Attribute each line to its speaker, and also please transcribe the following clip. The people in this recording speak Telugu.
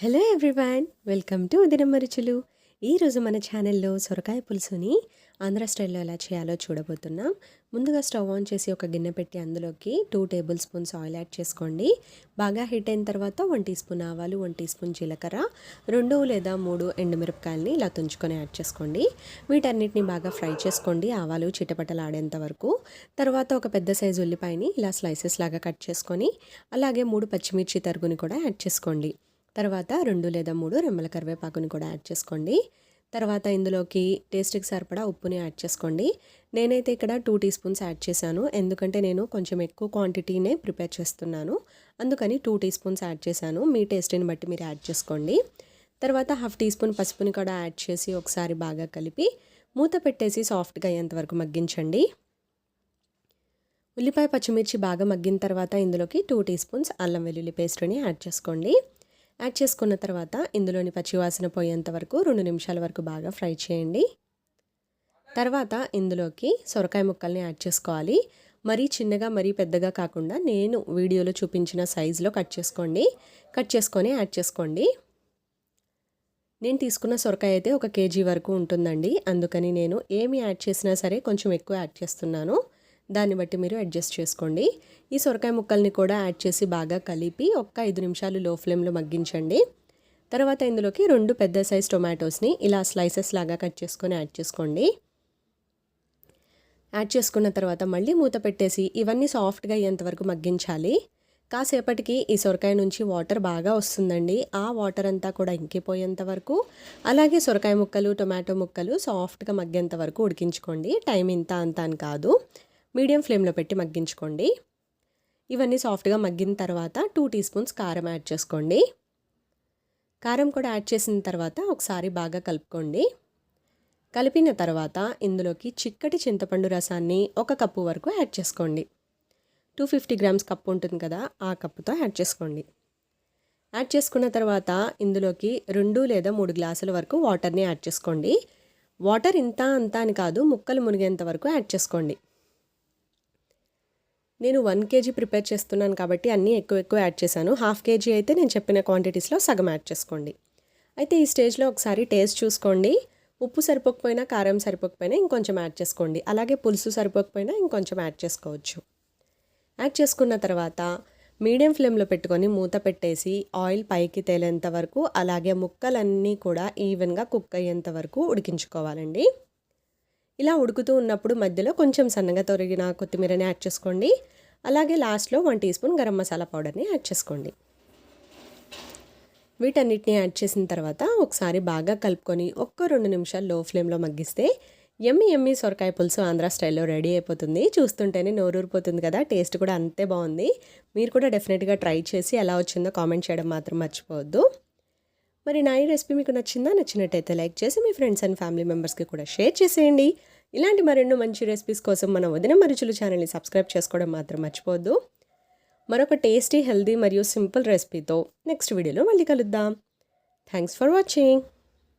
Speaker 1: హలో ఎవ్రీవన్ వెల్కమ్ టు ఉదినం రుచులు ఈరోజు మన ఛానల్లో సొరకాయ పులుసుని ఆంధ్ర స్టైల్లో ఎలా చేయాలో చూడబోతున్నాం. ముందుగా స్టవ్ ఆన్ చేసి ఒక గిన్నె పెట్టి అందులోకి two tablespoons oil add చేసుకోండి. బాగా హీట్ అయిన తర్వాత వన్ టీ స్పూన్ ఆవాలు వన్ టీ స్పూన్ జీలకర్ర రెండు లేదా మూడు ఎండుమిరపకాయలని ఇలా తుంచుకొని యాడ్ చేసుకోండి. వీటన్నిటిని బాగా ఫ్రై చేసుకోండి ఆవాలు చిటపటలాడేంత వరకు. తర్వాత ఒక పెద్ద సైజు ఉల్లిపాయని ఇలా స్లైసెస్ లాగా కట్ చేసుకొని అలాగే మూడు పచ్చిమిర్చి తరుగుని కూడా యాడ్ చేసుకోండి. తర్వాత రెండు లేదా మూడు రెమ్మల కరివేపాకుని కూడా యాడ్ చేసుకోండి. తర్వాత ఇందులోకి టేస్ట్కి సరిపడా ఉప్పుని యాడ్ చేసుకోండి. నేనైతే ఇక్కడ టూ టీ స్పూన్స్ యాడ్ చేశాను. ఎందుకంటే నేను కొంచెం ఎక్కువ క్వాంటిటీనే ప్రిపేర్ చేస్తున్నాను. అందుకని టూ టీ స్పూన్స్ యాడ్ చేశాను. మీ టేస్ట్ని బట్టి మీరు యాడ్ చేసుకోండి. తర్వాత హాఫ్ టీ స్పూన్ పసుపుని కూడా యాడ్ చేసి ఒకసారి బాగా కలిపి మూత పెట్టేసి సాఫ్ట్గా అయ్యేంతవరకు మగ్గించండి. ఉల్లిపాయ పచ్చిమిర్చి బాగా మగ్గిన తర్వాత ఇందులోకి టూ టీ స్పూన్స్ అల్లం వెల్లుల్లి పేస్ట్ని యాడ్ చేసుకోండి. యాడ్ చేసుకున్న తర్వాత ఇందులోని పచ్చివాసన పోయేంత వరకు రెండు నిమిషాల వరకు బాగా ఫ్రై చేయండి. తర్వాత ఇందులోకి సొరకాయ ముక్కల్ని యాడ్ చేసుకోవాలి. మరీ చిన్నగా మరీ పెద్దగా కాకుండా నేను వీడియోలో చూపించిన సైజులో కట్ చేసుకోండి. కట్ చేసుకొని యాడ్ చేసుకోండి. నేను తీసుకున్న సొరకాయ అయితే ఒక కేజీ వరకు ఉంటుందండి. అందుకని నేను ఏమి యాడ్ చేసినా సరే కొంచెం ఎక్కువ యాడ్ చేస్తున్నాను. దాన్ని బట్టి మీరు అడ్జస్ట్ చేసుకోండి. ఈ సొరకాయ ముక్కల్ని కూడా యాడ్ చేసి బాగా కలిపి ఒక్క ఐదు నిమిషాలు లో ఫ్లేమ్లో మగ్గించండి. తర్వాత ఇందులోకి రెండు పెద్ద సైజ్ టొమాటోస్ని ఇలా స్లైసెస్ లాగా కట్ చేసుకొని యాడ్ చేసుకోండి. యాడ్ చేసుకున్న తర్వాత మళ్ళీ మూత పెట్టేసి ఇవన్నీ సాఫ్ట్గా అయ్యేంతవరకు మగ్గించాలి. కాసేపటికి ఈ సొరకాయ నుంచి వాటర్ బాగా వస్తుందండి. ఆ వాటర్ అంతా కూడా ఇంకిపోయేంత వరకు అలాగే సొరకాయ ముక్కలు టొమాటో ముక్కలు సాఫ్ట్గా మగ్గేంత వరకు ఉడికించుకోండి. టైం ఇంత అంత అని కాదు. మీడియం ఫ్లేమ్లో పెట్టి మగ్గించుకోండి. ఇవన్నీ సాఫ్ట్గా మగ్గిన తర్వాత టూ టీ స్పూన్స్ కారం యాడ్ చేసుకోండి. కారం కూడా యాడ్ చేసిన తర్వాత ఒకసారి బాగా కలుపుకోండి. కలిపిన తర్వాత ఇందులోకి చిక్కటి చింతపండు రసాన్ని ఒక కప్పు వరకు యాడ్ చేసుకోండి. టూ ఫిఫ్టీ గ్రామ్స్ కప్పు ఉంటుంది కదా ఆ కప్పుతో యాడ్ చేసుకోండి. యాడ్ చేసుకున్న తర్వాత ఇందులోకి రెండు లేదా మూడు గ్లాసుల వరకు వాటర్ని యాడ్ చేసుకోండి. వాటర్ ఇంత అంత అని కాదు ముక్కలు మునిగేంత వరకు యాడ్ చేసుకోండి. నేను వన్ కేజీ ప్రిపేర్ చేస్తున్నాను కాబట్టి అన్నీ ఎక్కువ ఎక్కువ యాడ్ చేశాను. హాఫ్ కేజీ అయితే నేను చెప్పిన క్వాంటిటీస్లో సగం యాడ్ చేసుకోండి. అయితే ఈ స్టేజ్లో ఒకసారి టేస్ట్ చూసుకోండి. ఉప్పు సరిపోకపోయినా కారం సరిపోకపోయినా ఇంకొంచెం యాడ్ చేసుకోండి. అలాగే పులుసు సరిపోకపోయినా ఇంకొంచెం యాడ్ చేసుకోవచ్చు. యాడ్ చేసుకున్న తర్వాత మీడియం ఫ్లేమ్లో పెట్టుకొని మూత పెట్టేసి ఆయిల్ పైకి తేలేంత వరకు అలాగే ముక్కలన్నీ కూడా ఈవెన్గా కుక్ అయ్యేంత వరకు ఉడికించుకోవాలండి. ఇలా ఉడుకుతూ ఉన్నప్పుడు మధ్యలో కొంచెం సన్నగా తొరిగిన కొత్తిమీరని యాడ్ చేసుకోండి. అలాగే లాస్ట్లో one teaspoon garam masala పౌడర్ని యాడ్ చేసుకోండి. వీటన్నిటిని యాడ్ చేసిన తర్వాత ఒకసారి బాగా కలుపుకొని ఒక్క రెండు నిమిషాలు లో ఫ్లేమ్లో మగ్గిస్తే ఎమ్మి ఎమ్మి సొరకాయ పులుసు ఆంధ్ర స్టైల్లో రెడీ అయిపోతుంది. చూస్తుంటేనే నోరూరిపోతుంది కదా టేస్ట్ కూడా అంతే బాగుంది. మీరు కూడా డెఫినెట్గా ట్రై చేసి ఎలా వచ్చిందో కామెంట్ చేయడం మాత్రం మర్చిపోవద్దు. మరి నా ఈ రెసిపీ మీకు నచ్చిందా? నచ్చినట్టయితే లైక్ చేసి మీ ఫ్రెండ్స్ అండ్ ఫ్యామిలీ మెంబర్స్కి కూడా షేర్ చేసేయండి. ఇలాంటి మరెన్నో మంచి రెసిపీస్ కోసం మన వదిన మరుచులు ఛానల్ని సబ్స్క్రైబ్ చేసుకోవడం మాత్రం మర్చిపోవద్దు. మరొక టేస్టీ హెల్దీ మరియు సింపుల్ రెసిపీతో నెక్స్ట్ వీడియోలో మళ్ళీ కలుద్దాం. Thanks for watching.